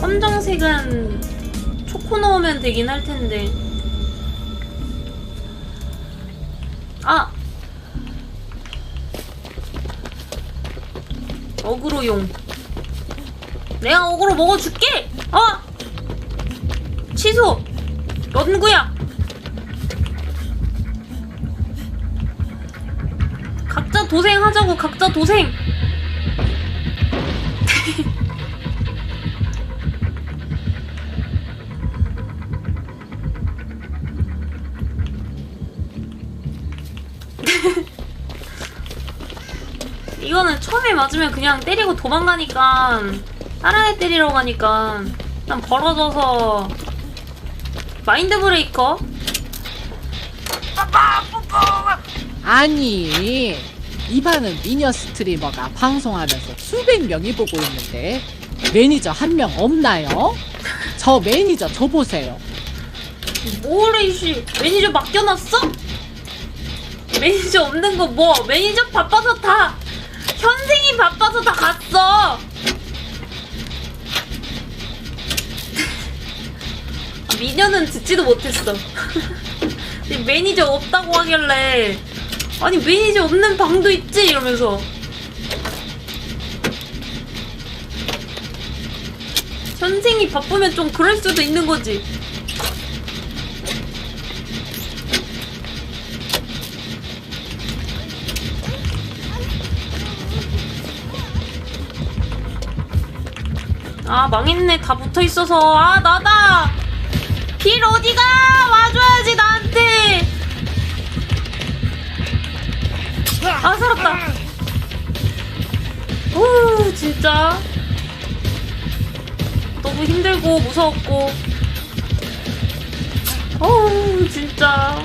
검정색은 초코 넣으면 되긴 할 텐데. 아! 어그로용. 내가 어그로 먹어줄게! 어! 취소! 연구야! 각자 도생하자고, 각자 도생! 처음에 맞으면 그냥 때리고 도망가니까 다른 애 때리러 가니까 난 벌어져서 마인드 브레이커? 아니 이반은 미녀 스트리머가 방송하면서 수백 명이 보고 있는데 매니저 한 명 없나요? 저 매니저 저 보세요. 뭐래 이씨 매니저 맡겨놨어? 매니저 없는 거 뭐? 매니저 바빠서 다 현생이 바빠서 다 갔어. 아, 미녀는 듣지도 못했어. 매니저 없다고 하길래 아니 매니저 없는 방도 있지 이러면서 현생이 바쁘면 좀 그럴 수도 있는 거지. 아 망했네. 다 붙어있어서. 아 나다! 빌 어디가? 와줘야지 나한테! 아 살았다. 오 진짜. 너무 힘들고 무서웠고. 어우 진짜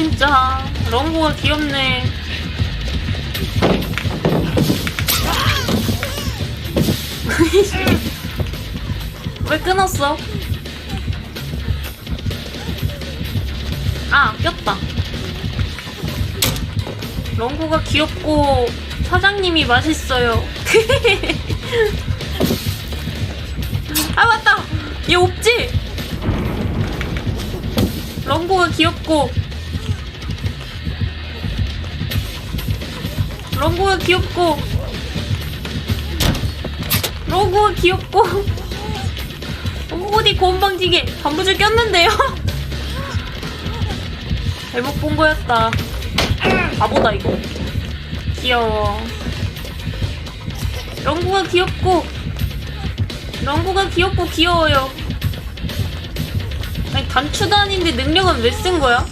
진짜. 런고가 귀엽네. 왜 끊었어? 아 꼈다. 런고가 귀엽고 사장님이 맛있어요. 아 맞다! 얘 없지? 런고가 귀엽고 런고가 귀엽고. 런고가 귀엽고. 어디 건방지게 반부줄 꼈는데요? 잘못 본 거였다. 바보다 이거. 귀여워. 런고가 귀엽고. 런고가 귀엽고 귀여워요. 아니 단추도 아닌데 능력은 왜 쓴 거야?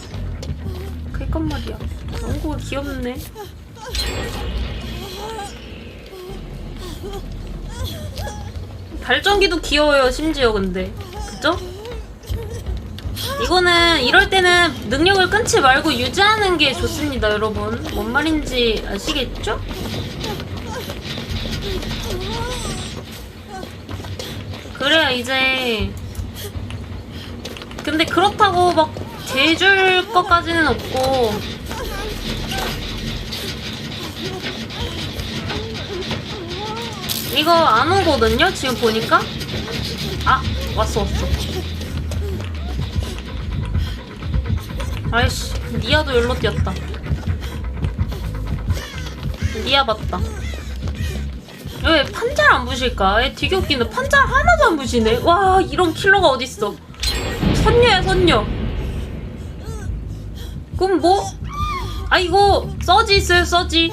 그니까 말이야. 런고가 귀엽네 발전기도 귀여워요 심지어 근데 그죠? 이거는 이럴 때는 능력을 끊지 말고 유지하는 게 좋습니다 여러분 뭔 말인지 아시겠죠? 그래야 이제 근데 그렇다고 막 재줄 것까지는 없고 이거 안 오거든요? 지금 보니까? 아 왔어 왔어. 아이씨 니아도 열로 뛰었다. 니아 봤다. 왜 판자를 안 부실까? 얘 되게 웃긴데 판자 하나도 안 부시네. 와 이런 킬러가 어딨어? 선녀야 선녀. 그럼 뭐? 아 이거 서지 있어요 서지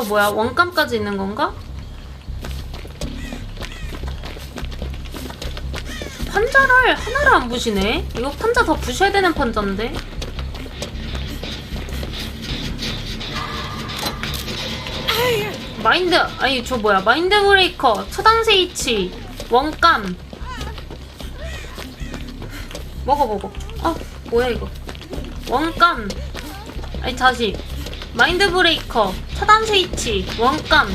저 뭐야? 원감까지 있는 건가? 판자를 하나를 안 부시네. 이거 판자 더 부셔야 되는 판자인데. 마인드 아니 저 뭐야? 마인드 브레이커 차단 스위치 원감. 먹어 먹어. 아 뭐야 이거? 원감. 아니 다시 마인드 브레이커 차단 스위치 원감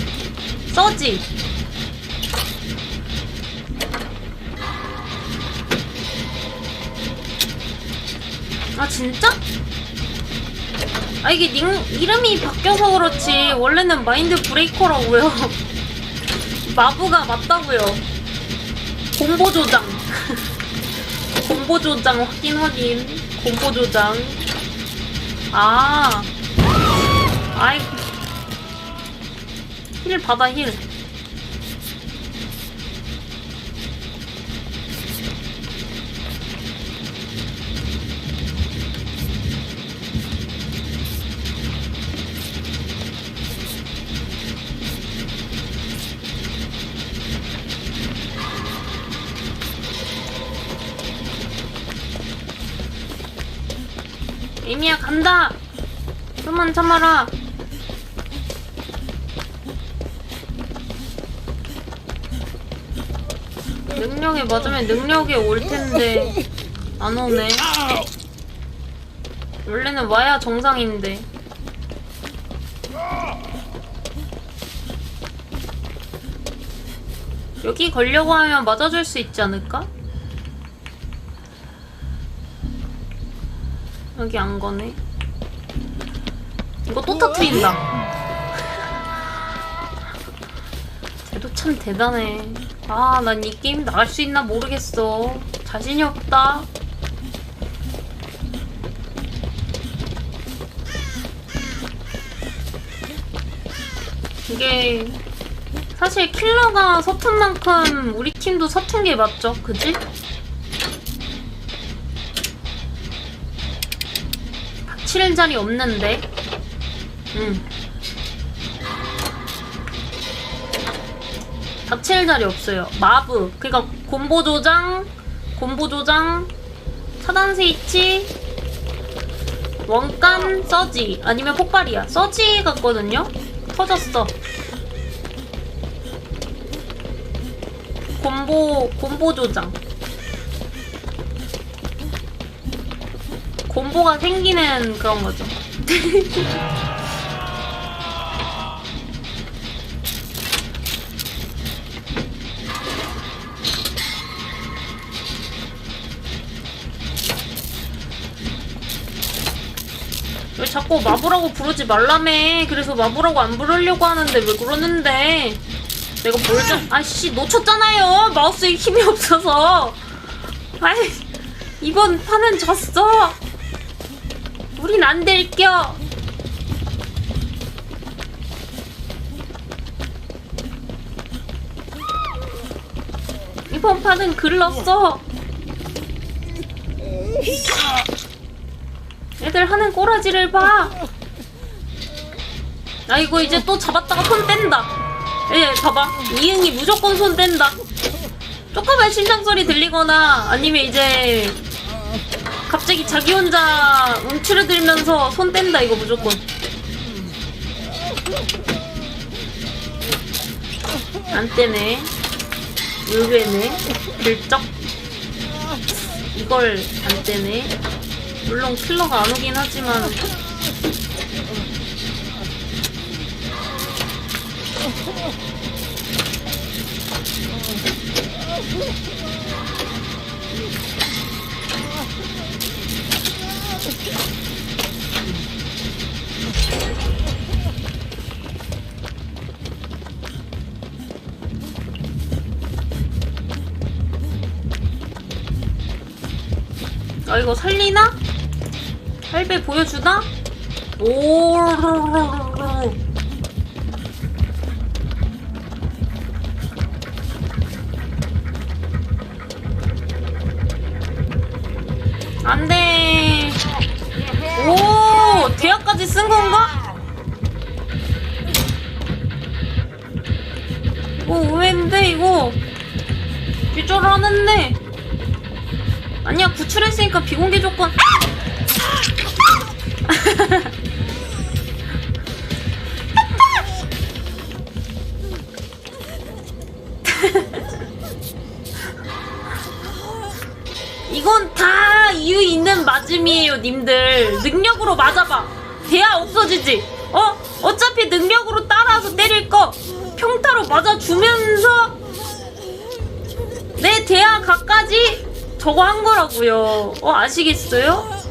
서지. 아 진짜? 아 이게 닉, 이름이 바뀌어서 그렇지. 원래는 마인드 브레이커라고요. 마부가 맞다고요. 공보 조장. 공보 조장 확인 확인. 공보 조장. 아. 아이 힐 받아 힐. 에미야 간다! 좀만 참아라 능력에 맞으면 능력이 올 텐데 안 오네 원래는 와야 정상인데 여기 걸려고 하면 맞아줄 수 있지 않을까? 여기 안 거네. 이거 또 터트린다. 참 대단해. 아, 난 이 게임 나갈 수 있나 모르겠어. 자신이 없다. 이게 사실 킬러가 서툰 만큼 우리 팀도 서툰 게 맞죠? 그지? 칠 자리 없는데. 응. 닥칠 자리 없어요. 마브. 그니까 콤보 조장, 콤보 조장, 차단 스위치, 원감 서지 아니면 폭발이야. 서지 같거든요. 터졌어. 콤보 콤보 조장. 콤보가 생기는 그런 거죠. 자꾸 마부라고 부르지 말라며. 그래서 마부라고 안 부르려고 하는데 왜 그러는데. 내가 뭘 좀, 아씨, 놓쳤잖아요. 마우스에 힘이 없어서. 아이, 이번 판은 졌어. 우린 안 될겨. 이번 판은 글렀어. 애들 하는 꼬라지를 봐. 아이고 이제 또 잡았다가 손 뗀다. 예, 봐봐. 이응이 무조건 손 뗀다. 조그만 심장 소리 들리거나 아니면 이제 갑자기 자기 혼자 움츠러들면서 손 뗀다 이거 무조건. 안 떼네. 의외네. 글쩍. 이걸 안 떼네. 물론 킬러가 안 오긴 하지만 아 이거 살리나? 할배 보여주나? 오 안돼. 오 대학까지 쓴 건가? 이거 의외인데 이거? 기절하는데. 아니야 구출했으니까 비공개 조건. 아 이건 다 이유 있는 맞음이에요, 님들. 능력으로 맞아봐. 대야 없어지지. 어? 어차피 능력으로 따라서 때릴 거 평타로 맞아주면서 내 대야 각까지 저거 한 거라고요. 어, 아시겠어요?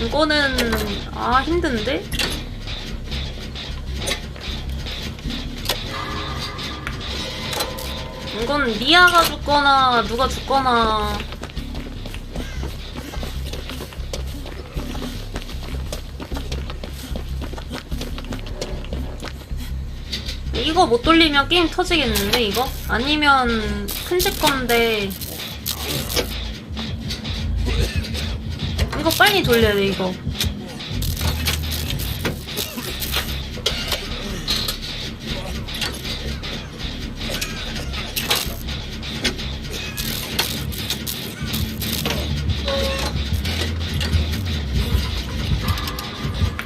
이거는 아 힘든데? 이건 미아가 죽거나 누가 죽거나 이거 못 돌리면 게임 터지겠는데 이거? 아니면 큰집 건데 이거 빨리 돌려야 돼 이거.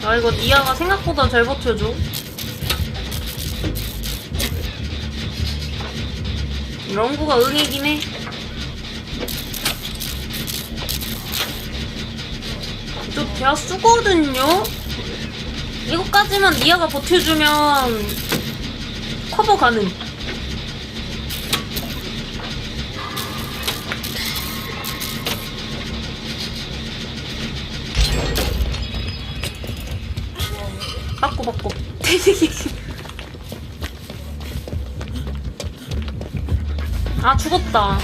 아 이거 니아가 생각보다 잘 버텨줘. 런구가 응이긴 해 저 대화 쓰거든요? 이거까지만 니아가 버텨주면 커버 가능. 바꿔 바꿔. 아 죽었다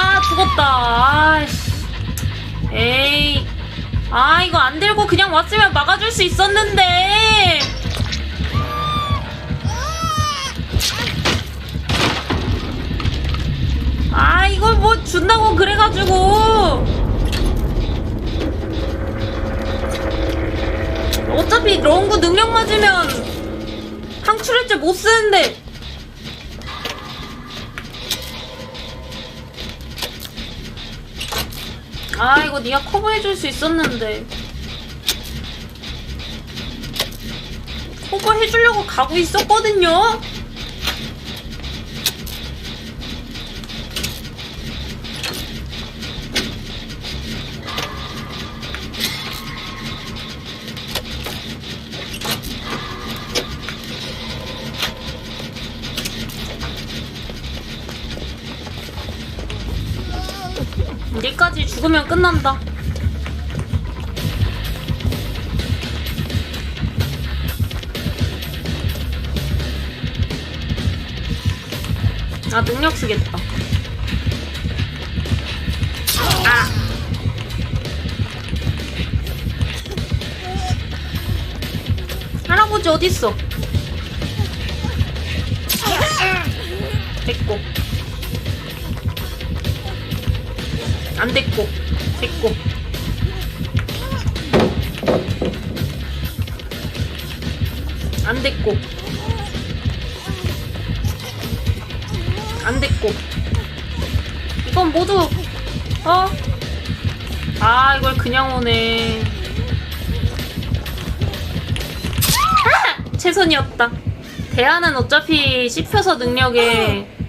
아 죽었다. 아이씨. 에이. 아 이거 안 들고 그냥 왔으면 막아줄 수 있었는데. 아 이걸 뭐 준다고 그래가지고. 어차피 런구 능력 맞으면 항출혈제 못 쓰는데 아 이거 네가 커버해줄 수 있었는데. 커버해주려고 가고 있었거든요 얘까지 죽으면 끝난다. 아 능력 쓰겠다. 아! 할아버지 어딨어? 됐고 안 됐고 됐고. 안 됐고. 안 됐고. 이건 모두 어? 아 이걸 그냥 오네. 아! 최선이었다. 대안은 어차피 씹혀서 능력에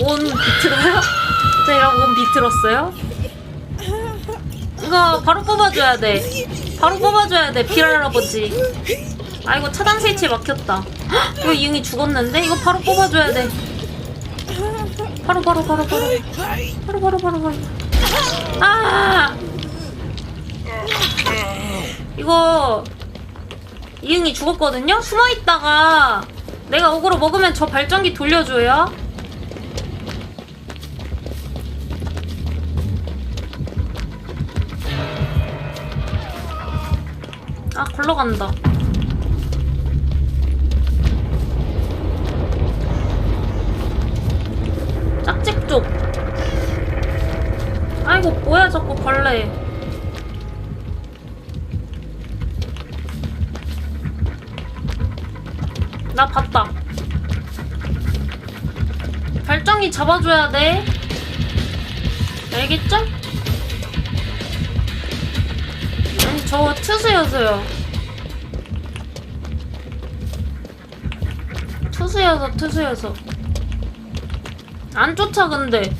뭔 비틀어요? 제가 뭔 비틀었어요? 이거 바로 뽑아줘야 돼. 바로 뽑아줘야 돼, 비랄 할아버지. 아, 이거 차단 스위치 막혔다. 헉, 이거 이응이 죽었는데? 이거 바로 뽑아줘야 돼. 바로, 바로, 바로, 바로. 바로, 바로, 바로, 바로. 아! 이거, 이응이 죽었거든요? 숨어있다가 내가 어그로 먹으면 저 발전기 돌려줘요. 아, 굴러간다. 짝집 쪽. 아이고, 뭐야, 자꾸 벌레. 나 봤다. 발정이 잡아줘야 돼. 알겠죠? 저 투수여서요. 투수여서 투수여서. 안 쫓아 근데.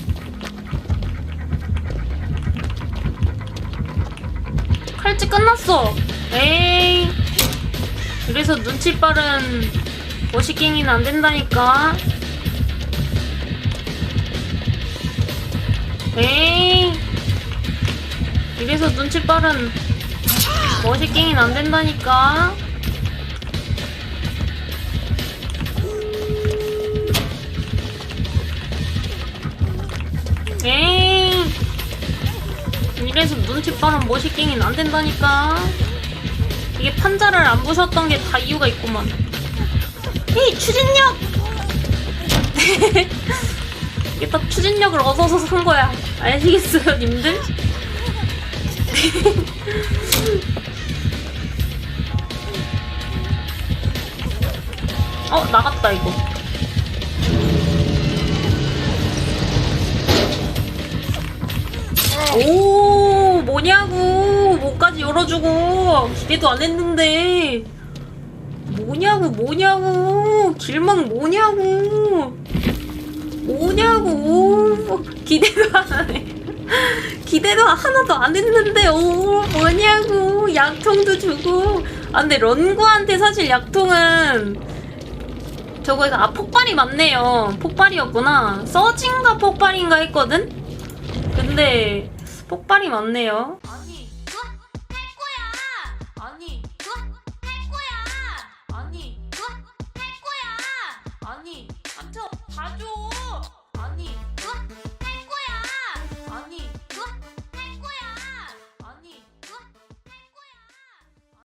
칼집 끝났어. 에이. 그래서 눈치 빠른 머시갱이는 안 된다니까. 에이. 이래서 눈치 빠른 머시갱이는 안 된다니까. 에이. 이래서 눈치 빠른 머시갱이는 안 된다니까. 이게 판자를 안 부셨던 게 다 이유가 있구만. 에이, 추진력! 이게 딱 추진력을 얻어서 산 거야. 아시겠어요, 님들? 어, 나갔다, 이거. 오, 뭐냐고. 뭐까지 열어주고. 기대도 안 했는데. 뭐냐고, 뭐냐고. 길막 뭐냐고. 뭐냐고. 오, 기대도 안 해. 기대도 하나도 안 했는데, 오, 뭐냐고. 약통도 주고. 아, 근데 런구한테 사실 약통은 저거에서, 아, 폭발이 맞네요. 폭발이었구나. 서진가 폭발인가 했거든? 근데, 폭발이 맞네요.